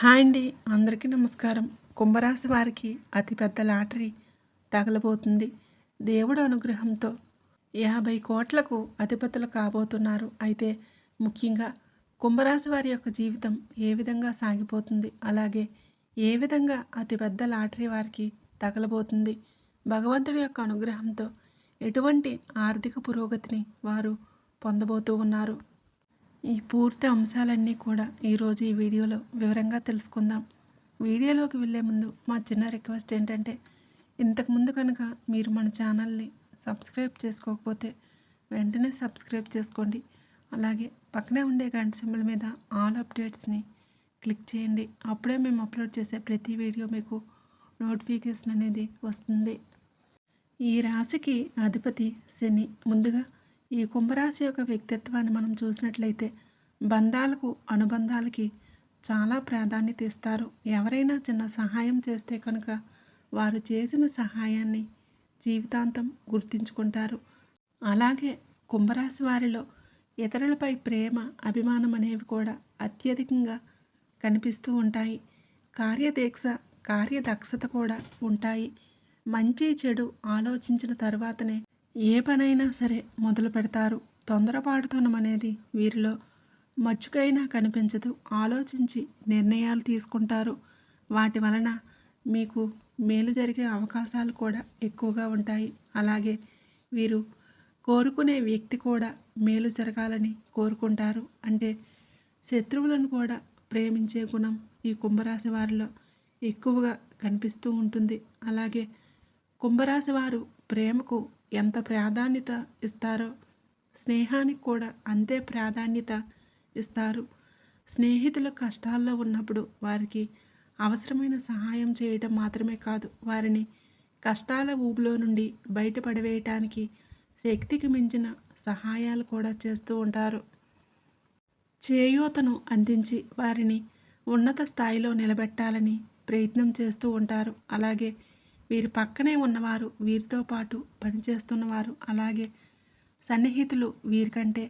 Hi అండి. అందరికీ నమస్కారం. కుంభరాశి వారికి అతిపెద్ద లాటరీ తగలబోతుంది. దేవుడు అనుగ్రహంతో యాభై కోట్లకు అధిపతులు కాబోతున్నారు. అయితే ముఖ్యంగా కుంభరాశి వారి యొక్క జీవితం ఏ విధంగా సాగిపోతుంది? అలాగే ఏ విధంగా అతిపెద్ద లాటరీ వారికి తగలబోతుంది? భగవంతుడి యొక్క అనుగ్రహంతో ఎటువంటి ఆర్థిక పురోగతిని వారు పొందబోతూ ఉన్నారు? ఈ పూర్తి అంశాలన్నీ కూడా ఈరోజు ఈ వీడియోలో వివరంగా తెలుసుకుందాం. వీడియోలోకి వెళ్ళే ముందు మా చిన్న రిక్వెస్ట్ ఏంటంటే ఇంతకుముందు కనుక మీరు మన ఛానల్ని సబ్స్క్రైబ్ చేసుకోకపోతే వెంటనే సబ్స్క్రైబ్ చేసుకోండి. అలాగే పక్కనే ఉండే గంట సింబల్ మీద ఆల్ అప్డేట్స్ని క్లిక్ చేయండి. అప్పుడే మేము అప్లోడ్ చేసే ప్రతి వీడియో మీకు నోటిఫికేషన్ అనేది వస్తుంది. ఈ రాశికి అధిపతి శని. ముందుగా ఈ కుంభరాశి యొక్క వ్యక్తిత్వాన్ని మనం చూసినట్లయితే బంధాలకు అనుబంధాలకి చాలా ప్రాధాన్యత ఇస్తారు. ఎవరైనా చిన్న సహాయం చేస్తే కనుక వారు చేసిన సహాయాన్ని జీవితాంతం గుర్తుంచుకుంటారు. అలాగే కుంభరాశి వారిలో ఇతరులపై ప్రేమ అభిమానం అనేవి కూడా అత్యధికంగా కనిపిస్తూ ఉంటాయి. కార్యదీక్ష కార్యదక్షత కూడా ఉంటాయి. మంచి చెడు ఆలోచించిన తర్వాతనే ఏ పనైనా సరే మొదలు పెడతారు తొందరపాటుతనం అనేది వీరిలో మచ్చుకైనా కనిపించదు. ఆలోచించి నిర్ణయాలు తీసుకుంటారు. వాటి వలన మీకు మేలు జరిగే అవకాశాలు కూడా ఎక్కువగా ఉంటాయి. అలాగే వీరు కోరుకునే వ్యక్తి కూడా మేలు జరగాలని కోరుకుంటారు. అంటే శత్రువులను కూడా ప్రేమించే గుణం ఈ కుంభరాశి వారిలో ఎక్కువగా కనిపిస్తూ ఉంటుంది. అలాగే కుంభరాశి వారు ప్రేమకు ఎంత ప్రాధాన్యత ఇస్తారో స్నేహానికి కూడా అంతే ప్రాధాన్యత ఇస్తారు స్నేహితుల కష్టాల్లో ఉన్నప్పుడు వారికి అవసరమైన సహాయం చేయడం మాత్రమే కాదు వారిని కష్టాల ఊబిలో నుండి బయటపడవేయటానికి శక్తికి మించిన సహాయాలు కూడా చేస్తూ ఉంటారు. చేయూతను అందించి వారిని ఉన్నత స్థాయిలో నిలబెట్టాలని ప్రయత్నం చేస్తూ ఉంటారు. అలాగే వీరి పక్కనే ఉన్నవారు వీరితో పాటు పనిచేస్తున్నవారు అలాగే సన్నిహితులు వీరికంటే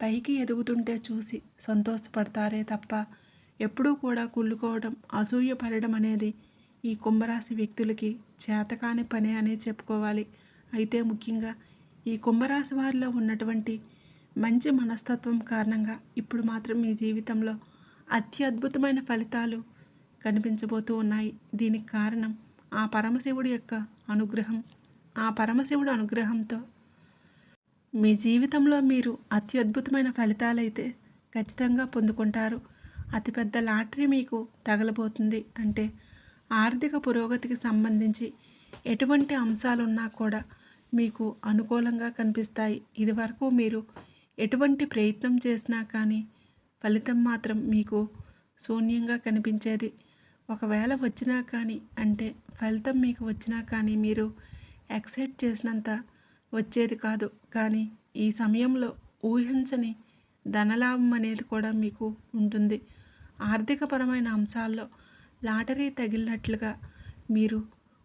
పైకి ఎదుగుతుంటే చూసి సంతోషపడతారే తప్ప ఎప్పుడూ కూడా కుళ్ళుకోవడం అసూయ పడడం అనేది ఈ కుంభరాశి వ్యక్తులకి చేతకాని పని అనే చెప్పుకోవాలి. అయితే ముఖ్యంగా ఈ కుంభరాశి వారిలో ఉన్నటువంటి మంచి మనస్తత్వం కారణంగా ఇప్పుడు మాత్రం మీ జీవితంలో అత్యద్భుతమైన ఫలితాలు కనిపించబోతూ ఉన్నాయి. దీనికి కారణం ఆ పరమశివుడి యొక్క అనుగ్రహం. ఆ పరమశివుడు అనుగ్రహంతో మీ జీవితంలో మీరు అత్యద్భుతమైన ఫలితాలైతే ఖచ్చితంగా పొందుకుంటారు. అతిపెద్ద లాటరీ మీకు తగలబోతుంది. అంటే ఆర్థిక పురోగతికి సంబంధించి ఎటువంటి అంశాలున్నా కూడా మీకు అనుకూలంగా కనిపిస్తాయి. ఇదివరకు మీరు ఎటువంటి ప్రయత్నం చేసినా కానీ ఫలితం మాత్రం మీకు శూన్యంగా కనిపించేది. ఒకవేళ వచ్చినా కానీ అంటే ఫలితం మీకు వచ్చినా కానీ మీరు ఎక్సైట్ చేసినంత వచ్చేది కాదు. కానీ ఈ సమయంలో ఊహించని ధనలాభం అనేది కూడా మీకు ఉంటుంది. ఆర్థికపరమైన అంశాల్లో లాటరీ తగిలినట్లుగా మీరు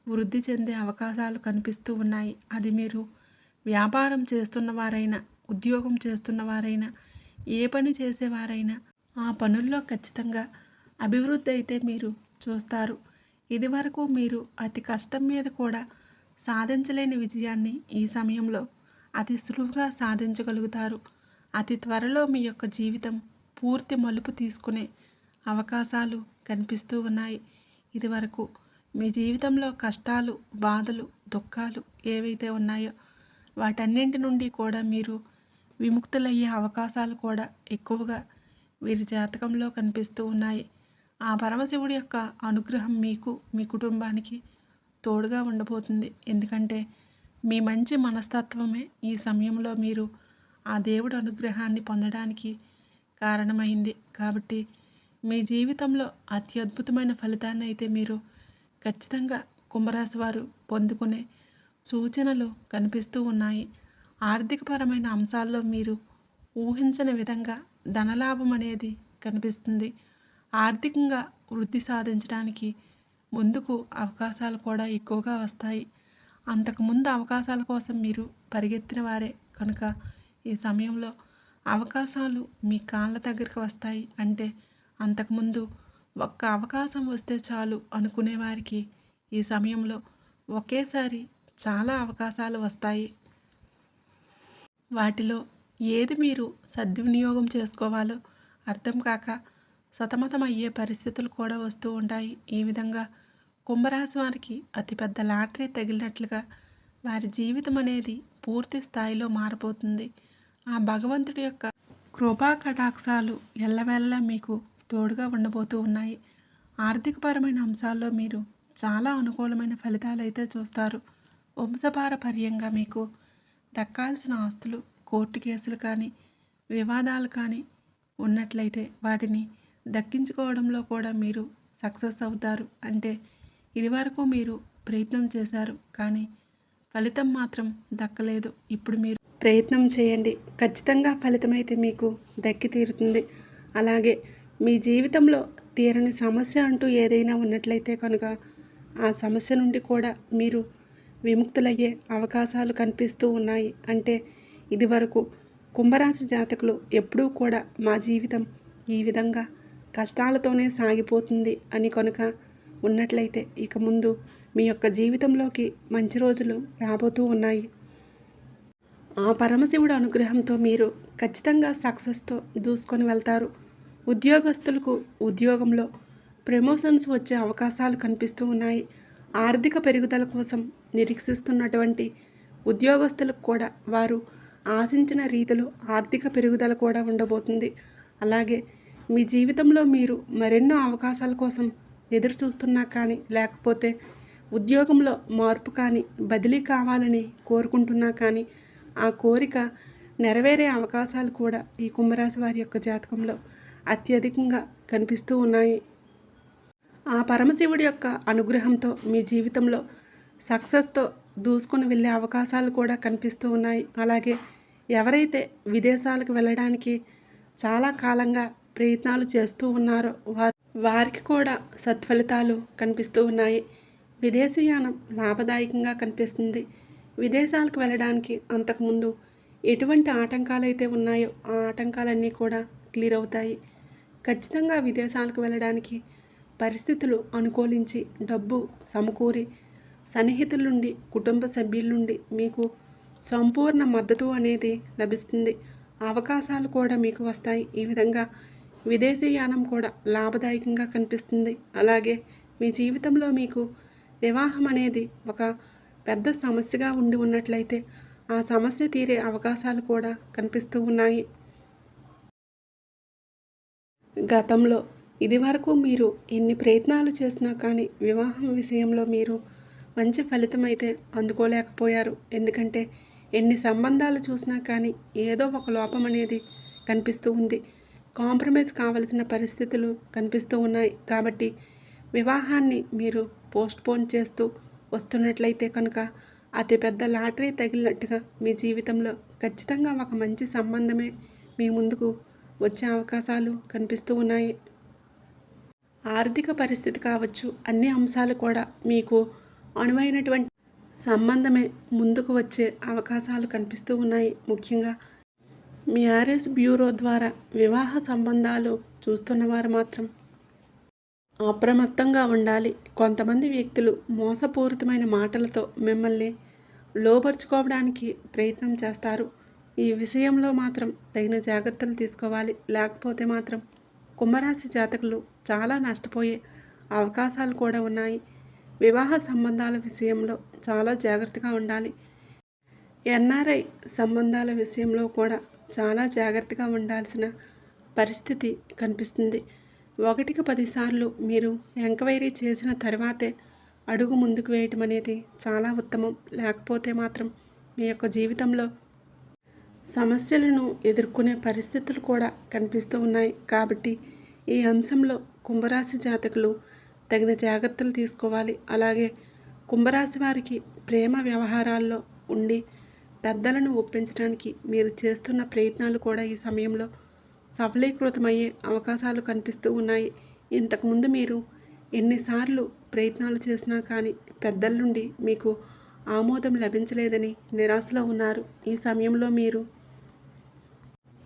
వృద్ధి చెందే అవకాశాలు కనిపిస్తూ ఉన్నాయి. అది మీరు వ్యాపారం చేస్తున్నవారైనా ఉద్యోగం చేస్తున్నవారైనా ఏ పని చేసేవారైనా ఆ పనుల్లో ఖచ్చితంగా అభివృద్ధి అయితే మీరు చూస్తారు. ఇదివరకు మీరు అతి కష్టం మీద కూడా సాధించలేని విజయాన్ని ఈ సమయంలో అతి సులువుగా సాధించగలుగుతారు. అతి త్వరలో మీ యొక్క జీవితం పూర్తి మలుపు తీసుకునే అవకాశాలు కనిపిస్తూ ఉన్నాయి. ఇదివరకు మీ జీవితంలో కష్టాలు బాధలు దుఃఖాలు ఏవైతే ఉన్నాయో వాటన్నింటి నుండి కూడా మీరు విముక్తులయ్యే అవకాశాలు కూడా ఎక్కువగా వీరి జాతకంలో కనిపిస్తూ ఉన్నాయి. ఆ పరమశివుడి యొక్క అనుగ్రహం మీకు మీ కుటుంబానికి తోడుగా ఉండబోతుంది. ఎందుకంటే మీ మంచి మనస్తత్వమే ఈ సమయంలో మీరు ఆ దేవుడు అనుగ్రహాన్ని పొందడానికి కారణమైంది. కాబట్టి మీ జీవితంలో అత్యద్భుతమైన ఫలితాన్ని అయితే మీరు ఖచ్చితంగా కుంభరాశి వారు పొందుకునే సూచనలు కనిపిస్తూ ఉన్నాయి. ఆర్థికపరమైన అంశాల్లో మీరు ఊహించని విధంగా ధనలాభం అనేది కనిపిస్తుంది. ఆర్థికంగా వృద్ధి సాధించడానికి ముందుకు అవకాశాలు కూడా ఎక్కువగా వస్తాయి. అంతకుముందు అవకాశాల కోసం మీరు పరిగెత్తిన వారే కనుక ఈ సమయంలో అవకాశాలు మీ కాళ్ళ దగ్గరికి వస్తాయి. అంటే అంతకుముందు ఒక్క అవకాశం వస్తే చాలు అనుకునే వారికి ఈ సమయంలో ఒకేసారి చాలా అవకాశాలు వస్తాయి. వాటిలో ఏది మీరు సద్వినియోగం చేసుకోవాలో అర్థం కాక సతమతం అయ్యే పరిస్థితులు కూడా వస్తూ ఉంటాయి. ఈ విధంగా కుంభరాశి వారికి అతిపెద్ద లాటరీ తగిలినట్లుగా వారి జీవితం అనేది పూర్తి స్థాయిలో మారిపోతుంది. ఆ భగవంతుడి యొక్క కృపా కటాక్షాలు ఎల్లవెల్లా మీకు తోడుగా ఉండబోతూ ఉన్నాయి. ఆర్థికపరమైన అంశాల్లో మీరు చాలా అనుకూలమైన ఫలితాలు అయితే చూస్తారు. వంశపారపర్యంగా మీకు దక్కాల్సిన ఆస్తులు కోర్టు కేసులు కానీ వివాదాలు కానీ ఉన్నట్లయితే వాటిని దక్కించుకోవడంలో కూడా మీరు సక్సెస్ అవుతారు. అంటే ఇదివరకు మీరు ప్రయత్నం చేశారు. కానీ ఫలితం మాత్రం దక్కలేదు. ఇప్పుడు మీరు ప్రయత్నం చేయండి. ఖచ్చితంగా ఫలితం అయితే మీకు దక్కి తీరుతుంది. అలాగే మీ జీవితంలో తీరని సమస్య అంటూ ఏదైనా ఉన్నట్లయితే కనుక ఆ సమస్య నుండి కూడా మీరు విముక్తులయ్యే అవకాశాలు కనిపిస్తూ ఉన్నాయి. అంటే ఇదివరకు కుంభరాశి జాతకులు ఎప్పుడూ కూడా మా జీవితం ఈ విధంగా కష్టాలతోనే సాగిపోతుంది అని కనుక ఉన్నట్లయితే ఇక ముందు మీ యొక్క జీవితంలోకి మంచి రోజులు రాబోతూ ఉన్నాయి. ఆ పరమశివుడు అనుగ్రహంతో మీరు ఖచ్చితంగా సక్సెస్తో దూసుకొని వెళ్తారు. ఉద్యోగస్తులకు ఉద్యోగంలో ప్రమోషన్స్ వచ్చే అవకాశాలు కనిపిస్తూ ఉన్నాయి. ఆర్థిక పెరుగుదల కోసం నిరీక్షిస్తున్నటువంటి ఉద్యోగస్తులకు కూడా వారు ఆశించిన రీతిలో ఆర్థిక పెరుగుదల కూడా ఉండబోతుంది. అలాగే మీ జీవితంలో మీరు మరెన్నో అవకాశాల కోసం ఎదురు చూస్తున్నా కానీ లేకపోతే ఉద్యోగంలో మార్పు కానీ బదిలీ కావాలని కోరుకుంటున్నా కానీ ఆ కోరిక నెరవేరే అవకాశాలు కూడా ఈ కుంభరాశి వారి యొక్క జాతకంలో అత్యధికంగా కనిపిస్తూ ఉన్నాయి. ఆ పరమశివుడి యొక్క అనుగ్రహంతో మీ జీవితంలో సక్సెస్తో దూసుకొని వెళ్ళే అవకాశాలు కూడా కనిపిస్తూ ఉన్నాయి. అలాగే ఎవరైతే విదేశాలకు వెళ్ళడానికి చాలా కాలంగా ప్రయత్నాలు చేస్తూ ఉన్నారో. వారికి కూడా సత్ఫలితాలు కనిపిస్తూ ఉన్నాయి. విదేశీయానం లాభదాయకంగా కనిపిస్తుంది. విదేశాలకు వెళ్ళడానికి అంతకుముందు ఎటువంటి ఆటంకాలు అయితే ఉన్నాయో ఆ ఆటంకాలన్నీ కూడా క్లియర్ అవుతాయి. ఖచ్చితంగా విదేశాలకు వెళ్ళడానికి పరిస్థితులు అనుకూలించి డబ్బు సమకూరి సన్నిహితుల నుండి కుటుంబ సభ్యుల నుండి మీకు సంపూర్ణ మద్దతు అనేది లభిస్తుంది. అవకాశాలు కూడా మీకు వస్తాయి. ఈ విధంగా విదేశీయానం కూడా లాభదాయకంగా కనిపిస్తుంది. అలాగే మీ జీవితంలో మీకు వివాహం అనేది ఒక పెద్ద సమస్యగా ఉండి ఉన్నట్లయితే ఆ సమస్య తీరే అవకాశాలు కూడా కనిపిస్తూ ఉన్నాయి. గతంలో ఇదివరకు మీరు ఎన్ని ప్రయత్నాలు చేసినా కానీ వివాహం విషయంలో మీరు మంచి ఫలితం అయితే అందుకోలేకపోయారు. ఎందుకంటే ఎన్ని సంబంధాలు చూసినా కానీ ఏదో ఒక లోపం అనేది కనిపిస్తూ ఉంది. కాంప్రమైజ్ కావలసిన పరిస్థితులు కనిపిస్తూ ఉన్నాయి. కాబట్టి వివాహాన్ని మీరు పోస్ట్పోన్ చేస్తూ వస్తున్నట్లయితే కనుక అతిపెద్ద లాటరీ తగిలినట్టుగా మీ జీవితంలో ఖచ్చితంగా ఒక మంచి సంబంధమే మీ ముందుకు వచ్చే అవకాశాలు కనిపిస్తూ ఉన్నాయి. ఆర్థిక పరిస్థితి కావచ్చు అన్ని అంశాలు కూడా మీకు అనువైనటువంటి సంబంధమే ముందుకు వచ్చే అవకాశాలు కనిపిస్తూ ఉన్నాయి. ముఖ్యంగా మీ బ్యూరో ద్వారా వివాహ సంబంధాలు చూస్తున్నవారు మాత్రం అప్రమత్తంగా ఉండాలి. కొంతమంది వ్యక్తులు మోసపూరితమైన మాటలతో మిమ్మల్ని లోపరుచుకోవడానికి ప్రయత్నం చేస్తారు. ఈ విషయంలో మాత్రం తగిన జాగ్రత్తలు తీసుకోవాలి. లేకపోతే మాత్రం కుంభరాశి జాతకులు చాలా నష్టపోయే అవకాశాలు కూడా ఉన్నాయి. వివాహ సంబంధాల విషయంలో చాలా జాగ్రత్తగా ఉండాలి. ఎన్ఆర్ఐ సంబంధాల విషయంలో కూడా చాలా జాగ్రత్తగా ఉండాల్సిన పరిస్థితి కనిపిస్తుంది. ఒకటికి పదిసార్లు మీరు ఎంక్వైరీ చేసిన తర్వాతే అడుగు ముందుకు వేయటం అనేది చాలా ఉత్తమం. లేకపోతే మాత్రం మీ యొక్క జీవితంలో సమస్యలను ఎదుర్కొనే పరిస్థితులు కూడా కనిపిస్తూ ఉన్నాయి. కాబట్టి ఈ అంశంలో కుంభరాశి జాతకులు తగిన జాగ్రత్తలు తీసుకోవాలి. అలాగే కుంభరాశి వారికి ప్రేమ వ్యవహారాల్లో ఉండి పెద్దలను ఒప్పించడానికి మీరు చేస్తున్న ప్రయత్నాలు కూడా ఈ సమయంలో సఫలీకృతమయ్యే అవకాశాలు కనిపిస్తూ ఉన్నాయి. ఇంతకుముందు మీరు ఎన్నిసార్లు ప్రయత్నాలు చేసినా కానీ పెద్దల నుండి మీకు ఆమోదం లభించలేదని నిరాశలో ఉన్నారు. ఈ సమయంలో మీరు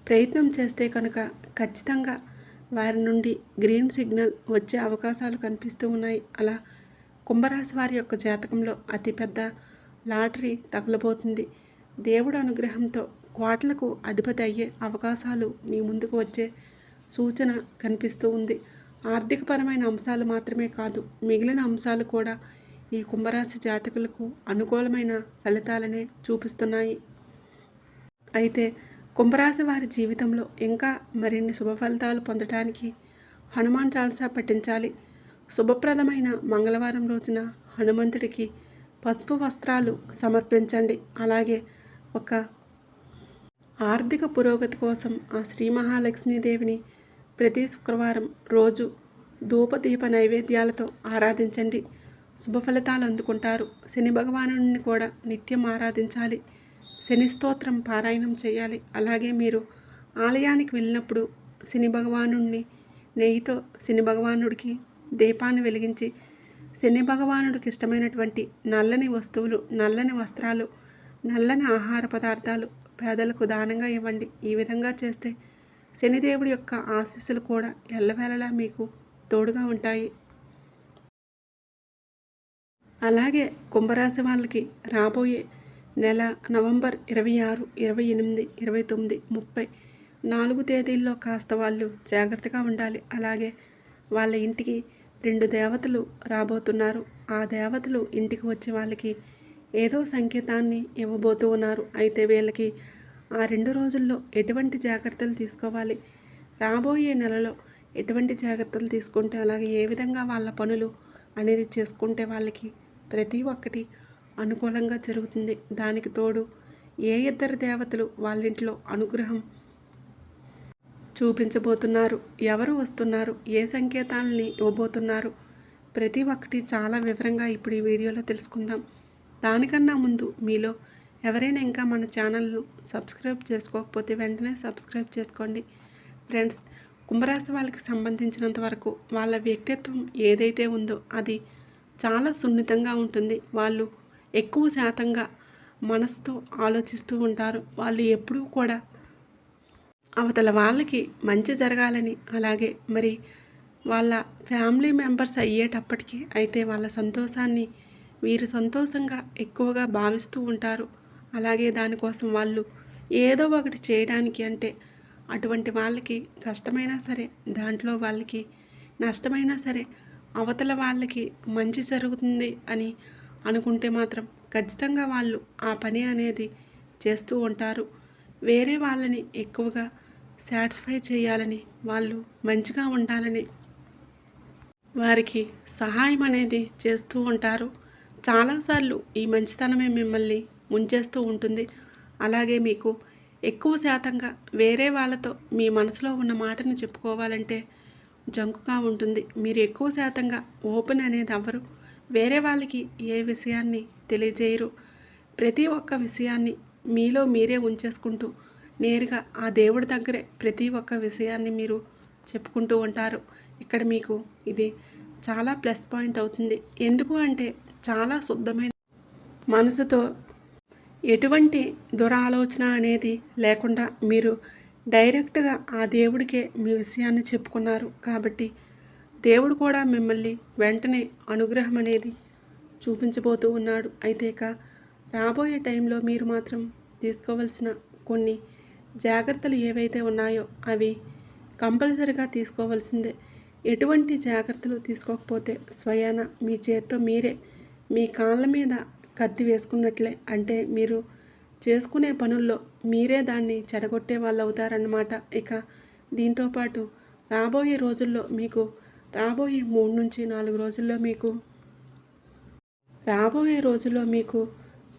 ప్రయత్నం చేస్తే కనుక ఖచ్చితంగా వారి నుండి గ్రీన్ సిగ్నల్ వచ్చే అవకాశాలు కనిపిస్తూ ఉన్నాయి. అలా కుంభరాశి వారి యొక్క జాతకంలో అతిపెద్ద లాటరీ తగలబోతుంది. దేవుడు అనుగ్రహంతో కోట్లకు అధిపతి అయ్యే అవకాశాలు మీ ముందుకు వచ్చే సూచన కనిపిస్తూ ఉంది. ఆర్థికపరమైన అంశాలు మాత్రమే కాదు మిగిలిన అంశాలు కూడా ఈ కుంభరాశి జాతకులకు అనుకూలమైన ఫలితాలనే చూపిస్తున్నాయి. అయితే కుంభరాశి వారి జీవితంలో ఇంకా మరిన్ని శుభ ఫలితాలు పొందడానికి హనుమాన్ చాలసా పఠించాలి. శుభప్రదమైన మంగళవారం రోజున హనుమంతుడికి పసుపు వస్త్రాలు సమర్పించండి. అలాగే ఒక ఆర్థిక పురోగతి కోసం ఆ శ్రీ మహాలక్ష్మీదేవిని ప్రతి శుక్రవారం రోజు ధూపదీప నైవేద్యాలతో ఆరాధించండి. శుభఫలితాలు అందుకుంటారు. శని భగవాను కూడా నిత్యం ఆరాధించాలి. శని స్తోత్రం పారాయణం చేయాలి. అలాగే మీరు ఆలయానికి వెళ్ళినప్పుడు శని భగవాను నెయ్యితో శని భగవానుడికి దీపాన్ని వెలిగించి శని భగవానుడికి ఇష్టమైనటువంటి నల్లని వస్తువులు నల్లని వస్త్రాలు నల్లని ఆహార పదార్థాలు పేదలకు దానంగా ఇవ్వండి. ఈ విధంగా చేస్తే శనిదేవుడి యొక్క ఆశీస్సులు కూడా ఎల్లవేళలా మీకు తోడుగా ఉంటాయి. అలాగే కుంభరాశి వాళ్ళకి రాబోయే నెల నవంబర్ ఇరవై ఆరు ఇరవై ఎనిమిది ఇరవై తొమ్మిది ముప్పై నాలుగు తేదీల్లో కాస్త వాళ్ళు జాగ్రత్తగా ఉండాలి. అలాగే వాళ్ళ ఇంటికి రెండు దేవతలు రాబోతున్నారు. ఆ దేవతలు ఇంటికి వచ్చే వాళ్ళకి ఏదో సంకేతాన్ని ఇవ్వబోతూ ఉన్నారు. అయితే వీళ్ళకి ఆ రెండు రోజుల్లో ఎటువంటి జాగ్రత్తలు తీసుకోవాలి? రాబోయే నెలలో ఎటువంటి జాగ్రత్తలు తీసుకుంటే అలాగే ఏ విధంగా వాళ్ళ పనులు అనేది చేసుకుంటే వాళ్ళకి ప్రతి ఒక్కటి అనుకూలంగా జరుగుతుంది? దానికి తోడు ఏ ఇద్దరు దేవతలు వాళ్ళ ఇంట్లో అనుగ్రహం చూపించబోతున్నారు? ఎవరు వస్తున్నారు? ఏ సంకేతాలని ఇవ్వబోతున్నారు? ప్రతి ఒక్కటి చాలా వివరంగా ఇప్పుడు ఈ వీడియోలో తెలుసుకుందాం. దానికన్నా ముందు మీలో ఎవరైనా ఇంకా మన ఛానల్ను సబ్స్క్రైబ్ చేసుకోకపోతే వెంటనే సబ్స్క్రైబ్ చేసుకోండి. ఫ్రెండ్స్ కుంభరాశి వాళ్ళకి సంబంధించినంత వరకు వాళ్ళ వ్యక్తిత్వం ఏదైతే ఉందో అది చాలా సున్నితంగా ఉంటుంది. వాళ్ళు ఎక్కువ శాతంగా మనసుతో ఆలోచిస్తూ ఉంటారు. వాళ్ళు ఎప్పుడూ కూడా అవతల వాళ్ళకి మంచి జరగాలని అలాగే మరి వాళ్ళ ఫ్యామిలీ మెంబర్స్ అయ్యేటప్పటికీ అయితే వాళ్ళ సంతోషాన్ని వీరు సంతోషంగా ఎక్కువగా భావిస్తూ ఉంటారు. అలాగే దానికోసం వాళ్ళు ఏదో ఒకటి చేయడానికి అంటే అటువంటి వాళ్ళకి కష్టమైనా సరే దాంట్లో వాళ్ళకి నష్టమైనా సరే అవతల వాళ్ళకి మంచి జరుగుతుంది అని అనుకుంటే మాత్రం ఖచ్చితంగా వాళ్ళు ఆ పని అనేది చేస్తూ ఉంటారు. వేరే వాళ్ళని ఎక్కువగా సాటిస్ఫై చేయాలని వాళ్ళు మంచిగా ఉండాలని వారికి సహాయం అనేది చేస్తూ ఉంటారు. చాలాసార్లు ఈ మంచితనమే మిమ్మల్ని ముంచేస్తూ ఉంటుంది. అలాగే మీకు ఎక్కువ శాతంగా వేరే వాళ్ళతో మీ మనసులో ఉన్న మాటని చెప్పుకోవాలంటే జంకుగా ఉంటుంది. మీరు ఎక్కువ శాతంగా ఓపెన్ అనేది అవ్వరు. వేరే వాళ్ళకి ఏ విషయాన్ని తెలియజేయరు. ప్రతి ఒక్క విషయాన్ని మీలో మీరే ఉంచేసుకుంటూ నేరుగా ఆ దేవుడి దగ్గరే ప్రతి ఒక్క విషయాన్ని మీరు చెప్పుకుంటూ ఉంటారు. ఇక్కడ మీకు ఇది చాలా ప్లస్ పాయింట్ అవుతుంది. ఎందుకు అంటే చాలా శుద్ధమైన మనసుతో ఎటువంటి దురాలోచన అనేది లేకుండా మీరు డైరెక్ట్గా ఆ దేవుడికే మీ విషయాన్ని చెప్పుకున్నారు. కాబట్టి దేవుడు కూడా మిమ్మల్ని వెంటనే అనుగ్రహం అనేది చూపించబోతూ ఉన్నాడు. అయితే ఇక రాబోయే టైంలో మీరు మాత్రం తీసుకోవలసిన కొన్ని జాగ్రత్తలు ఏవైతే ఉన్నాయో అవి కంపల్సరిగా తీసుకోవాల్సిందే. ఎటువంటి జాగ్రత్తలు తీసుకోకపోతే స్వయాన మీ చేత్తో మీరే మీ కాళ్ళ మీద కత్తి వేసుకున్నట్లే. అంటే మీరు చేసుకునే పనుల్లో మీరే దాన్ని చెడగొట్టే వాళ్ళు అవుతారన్నమాట ఇక దీంతోపాటు రాబోయే రోజుల్లో మీకు రాబోయే మూడు నుంచి నాలుగు రోజుల్లో మీకు రాబోయే రోజుల్లో మీకు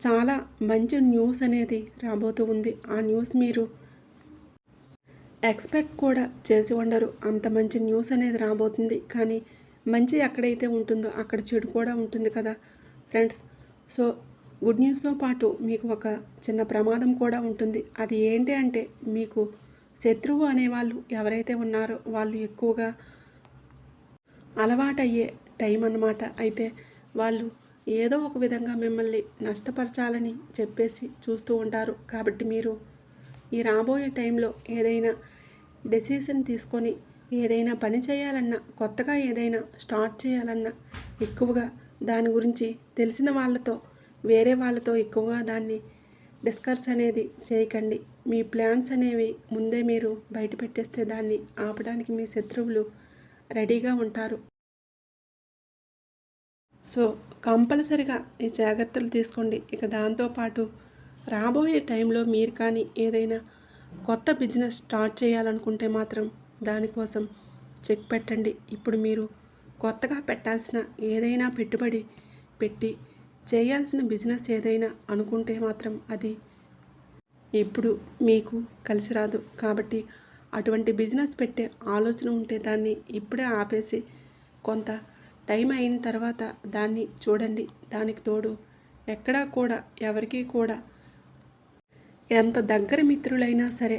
చాలా మంచి న్యూస్ అనేది రాబోతూ ఉంది. ఆ న్యూస్ మీరు ఎక్స్పెక్ట్ కూడా చేసి ఉండరు. అంత మంచి న్యూస్ అనేది రాబోతుంది. కానీ మంచి ఎక్కడైతే ఉంటుందో అక్కడ చెడు కూడా ఉంటుంది కదా. ఫ్రెండ్స్. సో గుడ్ న్యూస్తో పాటు మీకు ఒక చిన్న ప్రమాదం కూడా ఉంటుంది. అది ఏంటి అంటే మీకు శత్రువు అనేవాళ్ళు ఎవరైతే ఉన్నారో వాళ్ళు ఎక్కువగా అలవాటయ్యే టైం అన్నమాట. అయితే వాళ్ళు ఏదో ఒక విధంగా మిమ్మల్ని నష్టపరచాలని చెప్పేసి చూస్తూ ఉంటారు. కాబట్టి మీరు ఈ రాబోయే టైంలో ఏదైనా డెసిషన్ తీసుకొని ఏదైనా పని చేయాలన్నా కొత్తగా ఏదైనా స్టార్ట్ చేయాలన్నా ఎక్కువగా దాని గురించి తెలిసిన వాళ్ళతో వేరే వాళ్ళతో ఎక్కువగా దాన్ని డిస్కస్ అనేది చేయకండి. మీ ప్లాన్స్ అనేవి ముందే మీరు బయట పెట్టేస్తే దాన్ని ఆపడానికి మీ శత్రువులు రెడీగా ఉంటారు. సో కంపల్సరిగా ఈ జాగ్రత్తలు తీసుకోండి. ఇక దాంతోపాటు రాబోయే టైంలో మీరు కానీ ఏదైనా కొత్త బిజినెస్ స్టార్ట్ చేయాలనుకుంటే మాత్రం దానికోసం చెక్ పెట్టండి. ఇప్పుడు మీరు కొత్తగా పెట్టాల్సిన ఏదైనా పెట్టుబడి పెట్టి చేయాల్సిన బిజినెస్ ఏదైనా అనుకుంటే మాత్రం అది ఇప్పుడు మీకు కలిసి రాదు. కాబట్టి అటువంటి బిజినెస్ పెట్టే ఆలోచన ఉంటే దాన్ని ఇప్పుడే ఆపేసి కొంత టైం అయిన తర్వాత దాన్ని చూడండి. దానికి తోడు ఎక్కడా కూడా ఎవరికీ కూడా ఎంత దగ్గర మిత్రులైనా సరే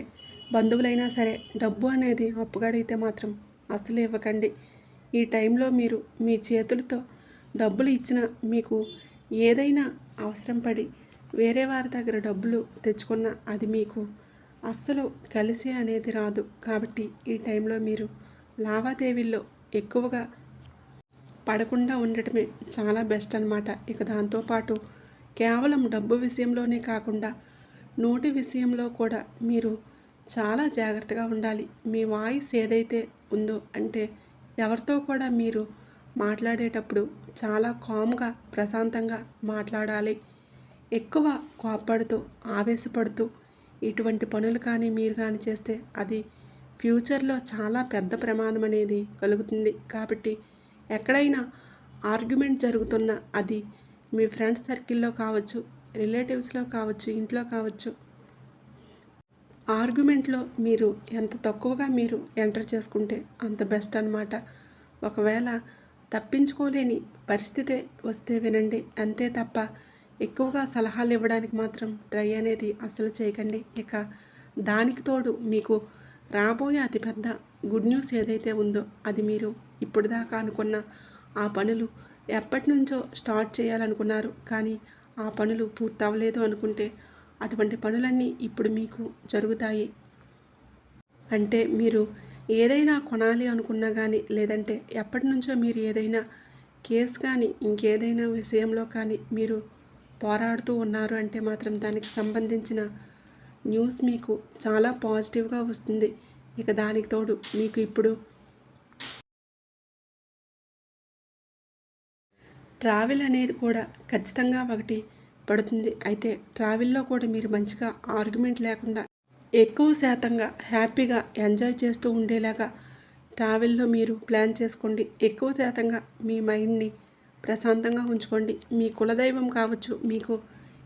బంధువులైనా సరే డబ్బు అనేది అప్పుగడిగితే మాత్రం అసలు ఇవ్వకండి. ఈ టైంలో మీరు మీ చేతులతో డబ్బులు ఇచ్చిన మీకు ఏదైనా అవసరం పడి వేరే వారి దగ్గర డబ్బులు తెచ్చుకున్న అది మీకు అస్సలు కలిసి అనేది రాదు. కాబట్టి ఈ టైంలో మీరు లావాదేవీల్లో ఎక్కువగా పడకుండా ఉండటమే చాలా బెస్ట్ అనమాట ఇక దాంతోపాటు కేవలం డబ్బు విషయంలోనే కాకుండా నోటి విషయంలో కూడా మీరు చాలా జాగ్రత్తగా ఉండాలి. మీ వాయిస్ ఏదైతే ఉందో అంటే ఎవరితో కూడా మీరు మాట్లాడేటప్పుడు చాలా కామ్గా ప్రశాంతంగా మాట్లాడాలి. ఎక్కువ కోప్పడుతూ ఆవేశపడుతూ ఇటువంటి పనులు కానీ మీరు కానీ చేస్తే అది ఫ్యూచర్లో చాలా పెద్ద ప్రమాదం అనేది కలుగుతుంది. కాబట్టి ఎక్కడైనా ఆర్గ్యుమెంట్ జరుగుతున్న అది మీ ఫ్రెండ్స్ సర్కిల్లో కావచ్చు రిలేటివ్స్లో కావచ్చు ఇంట్లో కావచ్చు ఆర్గ్యుమెంట్లో మీరు ఎంత తక్కువగా మీరు ఎంటర్ చేసుకుంటే అంత బెస్ట్ అనమాట ఒకవేళ తప్పించుకోలేని పరిస్థితే వస్తే వినండి. అంతే తప్ప ఎక్కువగా సలహాలు ఇవ్వడానికి మాత్రం ట్రై అనేది అస్సలు చేయకండి. ఇక దానికి తోడు మీకు రాబోయే అతిపెద్ద గుడ్ న్యూస్ ఏదైతే ఉందో అది మీరు ఇప్పుడు దాకా అనుకున్న ఆ పనులు ఎప్పటి నుంచో స్టార్ట్ చేయాలనుకున్నారు. కానీ ఆ పనులు పూర్తవ్వలేదు అనుకుంటే అటువంటి పనులన్నీ ఇప్పుడు మీకు జరుగుతాయి. అంటే మీరు ఏదైనా కొనాలి అనుకున్నా కానీ లేదంటే ఎప్పటి నుంచో మీరు ఏదైనా కేసు కానీ ఇంకేదైనా విషయంలో కానీ మీరు పోరాడుతూ ఉన్నారు అంటే మాత్రం దానికి సంబంధించిన న్యూస్ మీకు చాలా పాజిటివ్గా వస్తుంది. ఇక దానికి తోడు మీకు ఇప్పుడు ట్రావెల్ అనేది కూడా ఖచ్చితంగా ఒకటి పడుతుంది. అయితే ట్రావెల్లో కూడా మీరు మంచిగా ఆర్గ్యుమెంట్ లేకుండా ఎక్కువ శాతంగా హ్యాపీగా ఎంజాయ్ చేస్తూ ఉండేలాగా ట్రావెల్లో మీరు ప్లాన్ చేసుకోండి. ఎక్కువ శాతంగా మీ మైండ్ని ప్రశాంతంగా ఉంచుకోండి. మీ కులదైవం కావచ్చు మీకు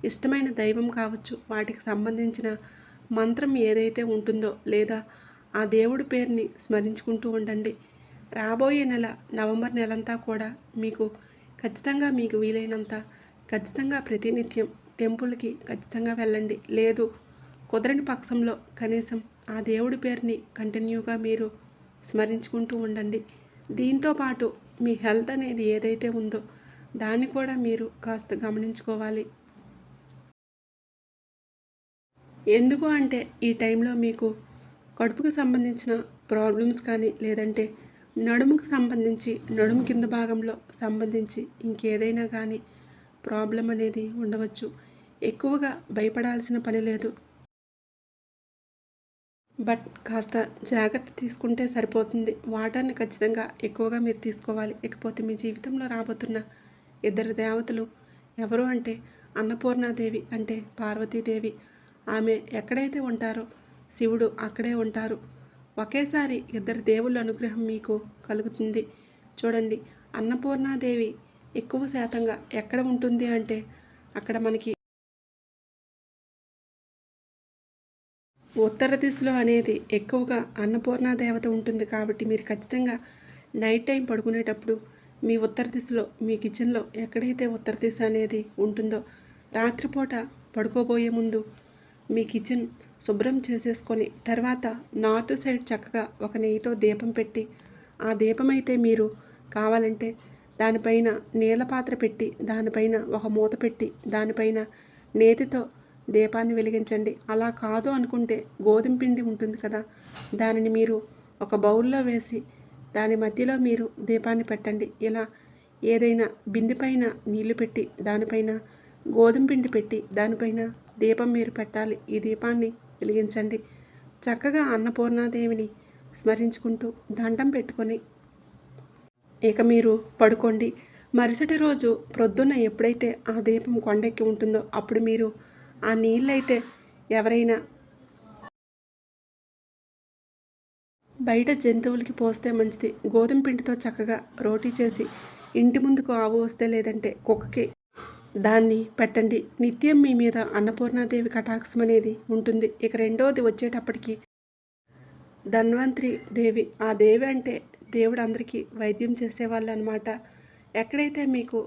ఇష్టమైన దైవం కావచ్చు వాటికి సంబంధించిన మంత్రం ఏదైతే ఉంటుందో లేదా ఆ దేవుడి పేరుని స్మరించుకుంటూ ఉండండి. రాబోయే నెల నవంబర్ నెలంతా కూడా మీకు ఖచ్చితంగా మీకు వీలైనంత ఖచ్చితంగా ప్రతినిత్యం టెంపుల్కి ఖచ్చితంగా వెళ్ళండి. లేదు కుదరని పక్షంలో కనీసం ఆ దేవుడి పేరుని కంటిన్యూగా మీరు స్మరించుకుంటూ ఉండండి. దీంతో పాటు మీ హెల్త్ అనేది ఏదైతే ఉందో దాన్ని కూడా మీరు కాస్త గమనించుకోవాలి. ఎందుకు అంటే ఈ టైంలో మీకు కడుపుకు సంబంధించిన ప్రాబ్లమ్స్ కానీ లేదంటే నడుముకు సంబంధించి నడుము కింద భాగంలో సంబంధించి ఇంకేదైనా కానీ ప్రాబ్లం అనేది ఉండవచ్చు. ఎక్కువగా భయపడాల్సిన పని లేదు. బట్ కాస్త జాగ్రత్త తీసుకుంటే సరిపోతుంది. వాటర్ని ఖచ్చితంగా ఎక్కువగా మీరు తీసుకోవాలి. ఇకపోతే మీ జీవితంలో రాబోతున్న ఇద్దరు దేవతలు ఎవరు అంటే అన్నపూర్ణాదేవి అంటే పార్వతీదేవి. ఆమె ఎక్కడైతే ఉంటారో శివుడు అక్కడే ఉంటారు. ఒకేసారి ఇద్దరు దేవుళ్ళ అనుగ్రహం మీకు కలుగుతుంది. చూడండి అన్నపూర్ణాదేవి ఎక్కువ శాతంగా ఎక్కడ ఉంటుంది అంటే అక్కడ మనకి ఉత్తర దిశలో అనేది ఎక్కువగా అన్నపూర్ణ దేవత ఉంటుంది కాబట్టి మీరు ఖచ్చితంగా నైట్ టైం పడుకునేటప్పుడు మీ ఉత్తర దిశలో మీ కిచెన్లో ఎక్కడైతే ఉత్తర దిశ అనేది ఉంటుందో రాత్రిపూట పడుకోబోయే ముందు మీ కిచెన్ శుభ్రం చేసేసుకొని తర్వాత నార్త్ సైడ్ చక్కగా ఒక నెయ్యితో దీపం పెట్టి ఆ దీపం అయితే మీరు కావాలంటే దానిపైన నీళ్ళ పాత్ర పెట్టి దానిపైన ఒక మూత పెట్టి దానిపైన నేతితో దీపాన్ని వెలిగించండి. అలా కాదు అనుకుంటే గోధుమ పిండి ఉంటుంది కదా దానిని మీరు ఒక బౌల్లో వేసి దాని మధ్యలో మీరు దీపాన్ని పెట్టండి. ఇలా ఏదైనా బిందెపైన నీళ్ళు పెట్టి దానిపైన గోధుమ పిండి పెట్టి దానిపైన దీపం మీరు పెట్టాలి. ఈ దీపాన్ని వెలిగించండి. చక్కగా అన్నపూర్ణాదేవిని స్మరించుకుంటూ దండం పెట్టుకొని ఇక మీరు పడుకోండి. మరుసటి రోజు ప్రొద్దున ఎప్పుడైతే ఆ దీపం కొండెక్కి ఉంటుందో అప్పుడు మీరు ఆ నీళ్ళైతే ఎవరైనా బయట జంతువులకి పోస్తే మంచిది. గోధుమ పిండితో చక్కగా రోటీ చేసి ఇంటి ముందుకు ఆవు వస్తే లేదంటే కుక్కకి దాన్ని పెట్టండి. నిత్యం మీ మీద అన్నపూర్ణాదేవి కటాక్షం అనేది ఉంటుంది. ఇక రెండవది వచ్చేటప్పటికి ధన్వంతరి దేవి. ఆ దేవి అంటే దేవుడు అందరికీ వైద్యం చేసేవాళ్ళు అనమాట ఎక్కడైతే మీకు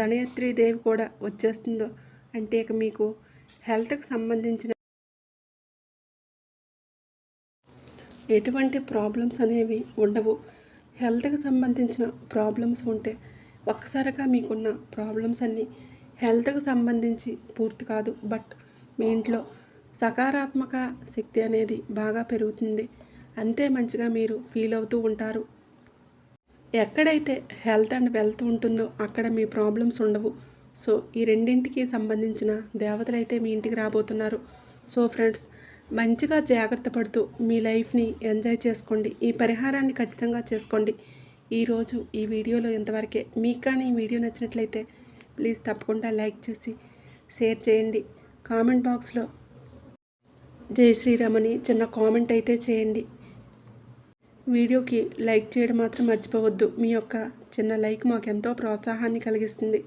ధనయత్రి దేవి కూడా వచ్చేస్తుందో అంటే ఇక మీకు హెల్త్కి సంబంధించిన ఎటువంటి ప్రాబ్లమ్స్ అనేవి ఉండవు. హెల్త్కి సంబంధించిన ప్రాబ్లమ్స్ ఉంటే ఒక్కసారిగా మీకున్న ప్రాబ్లమ్స్ అన్నీ హెల్త్కి సంబంధించి పూర్తి కాదు. బట్ మీ ఇంట్లో సకారాత్మక శక్తి అనేది బాగా పెరుగుతుంది. అంతే మంచిగా మీరు ఫీల్ అవుతూ ఉంటారు. ఎక్కడైతే హెల్త్ అండ్ వెల్త్ ఉంటుందో అక్కడ మీ ప్రాబ్లమ్స్ ఉండవు. సో ఈ రెండింటికి సంబంధించిన దేవతలు అయితే మీ ఇంటికి రాబోతున్నారు. సో ఫ్రెండ్స్ మంచిగా జాగ్రత్త పడుతూ మీ లైఫ్ని ఎంజాయ్ చేసుకోండి. ఈ పరిహారాన్ని ఖచ్చితంగా చేసుకోండి. ఈరోజు ఈ వీడియోలో ఇంతవరకే. మీకు కానీ ఈ వీడియో నచ్చినట్లయితే ప్లీజ్ తప్పకుండా లైక్ చేసి షేర్ చేయండి. కామెంట్ బాక్స్లో జై శ్రీరామని చిన్న కామెంట్ అయితే చేయండి. వీడియోకి లైక్ చేయడం మాత్రం మర్చిపోవద్దు. మీ యొక్క చిన్న లైక్ మాకు ఎంతో ప్రోత్సాహాన్ని కలిగిస్తుంది.